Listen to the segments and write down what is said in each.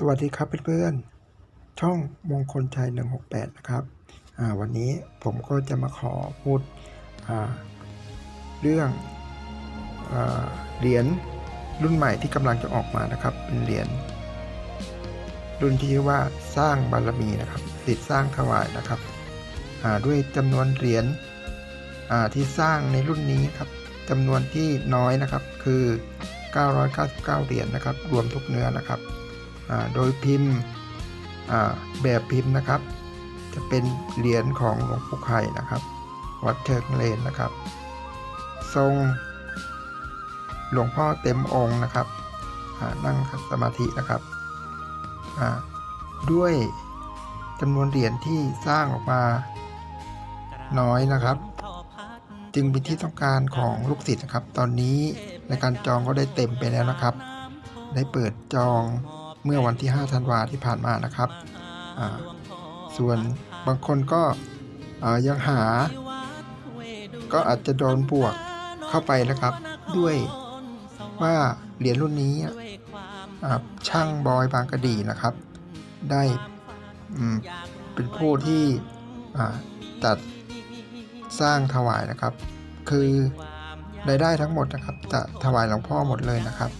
สวัสดีครับเพื่อนๆ ช่องมงคลชัย 168 นะครับอ่าวันนี้ผมก็จะมาขอพูดเรื่องอเหรียญรุ่นใหม่ที่กำลังจะออกมานะครับ เป็นเหรียญรุ่นที่ชื่อว่าสร้างบารมีนะครับสิทธิ์สร้างถวายนะครับด้วยจำนวนเหรียญที่สร้างในรุ่นนี้ครับจำนวนที่น้อยนะครับคือ 999 เหรียญนะครับ รวมทุกเนื้อนะครับ โดยพิมพ์แบบพิมพ์นะครับ จะเป็นเหรียญของหลวงปู่ไข่นะครับ วัดเชิงเลนนะครับ ทรงหลวงพ่อเต็มองค์นะครับนั่งสมาธินะครับ ด้วยจำนวนเหรียญที่สร้างออกมาน้อยนะครับ จึงเป็นที่ต้องการของลูกศิษย์นะครับ ตอนนี้ในการจองก็ได้เต็มไปแล้วนะครับ ได้เปิดจอง เมื่อวันที่ 5 ธันวาที่ผ่านมานะครับ ส่วนบางคนก็ยังหา ก็อาจจะโดนบวกเข้าไปนะครับ ด้วยว่าเหรียญรุ่นนี้ช่างบอยบางกระดีนะครับ ได้เป็นผู้ที่จัดสร้างถวายนะครับ คือรายได้ทั้งหมดนะครับ จะถวายหลวงพ่อหมดเลยนะครับ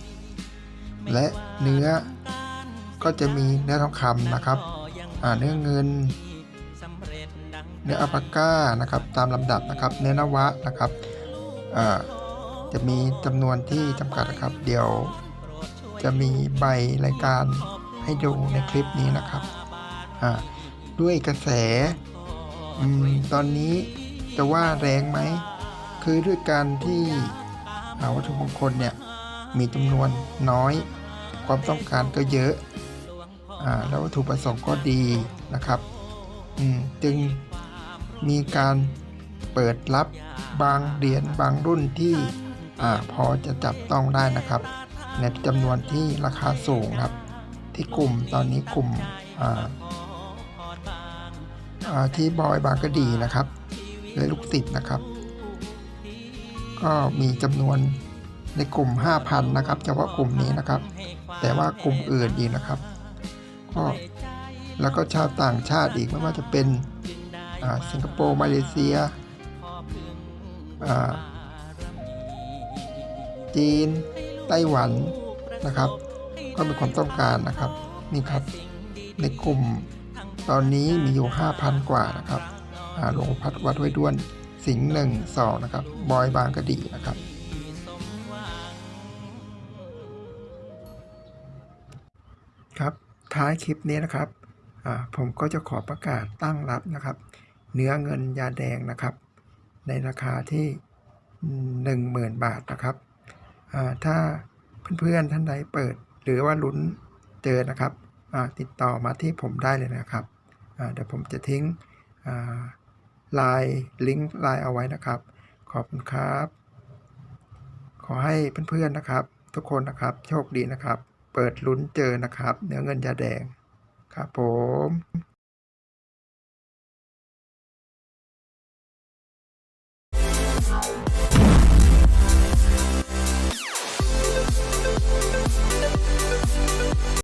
และเนื้อ ก็จะมีเนื้อทองคำนะครับอ่าเนื้อเงิน เนื้ออัปาก้านะครับ ตามลำดับนะครับ เนื้อนวะนะครับอ่าจะมีจำนวนที่จำกัดนะครับ เดี๋ยวจะมีใบรายการให้ดูในคลิปนี้นะครับอ่าด้วยกระแสอมตอนนี้จะว่าแรงไหม คือด้วยการที่อ่าวัตถุมงคลเนี่ยมีจำนวนน้อย ความต้องการก็เยอะ แล้ววัตถุประสงค์ก็ดีนะครับจึงมีการเปิดรับบางเหรียญบางรุ่นที่อพอจะจับต้องได้นะครับ ในจำนวนที่ราคาสูงครับ ที่กลุ่มตอนนี้กลุ่มที่บอยบางกะดีนะครับและลูกศิษย์นะครับ ก็มีจำนวนในกลุ่ม 5,000 นะครับเฉพาะกลุ่มนี้นะครับ แต่ว่ากลุ่มอื่นอีกนะครับ ก็แล้วก็ชาวต่างชาติอีกไม่ว่าจะเป็นสิงคโปร์มาเลเซียจีน ไต้หวันนะครับ ก็มีความต้องการนะครับนี่ครับในกลุ่มตอนนี้มีอยู่ 5,000 กว่านะครับหลวงพัดวัดห้วยด้วนสิงห์หนึ่งสองนะครับ บอยบางกระดีนะครับ ครับ ท้ายคลิปนี้นะครับผมก็จะขอประกาศตั้งรับนะครับ เนื้อเงินยาแดงนะครับ ในราคาที่ 10,000 บาทนะครับถ้าเพื่อนๆท่านใดเปิด หรือว่าลุ้นเจอนะครับติดต่อมาที่ผมได้เลยนะครับเดี๋ยวผมจะทิ้งไลน์ลิงก์ไลน์เอาไว้นะครับ ขอบคุณครับ ขอให้เพื่อนๆนะครับ ทุกคนนะครับโชคดีนะครับ เปิดลุ้นเจอนะครับ เนื้อเงินยาแดงครับผม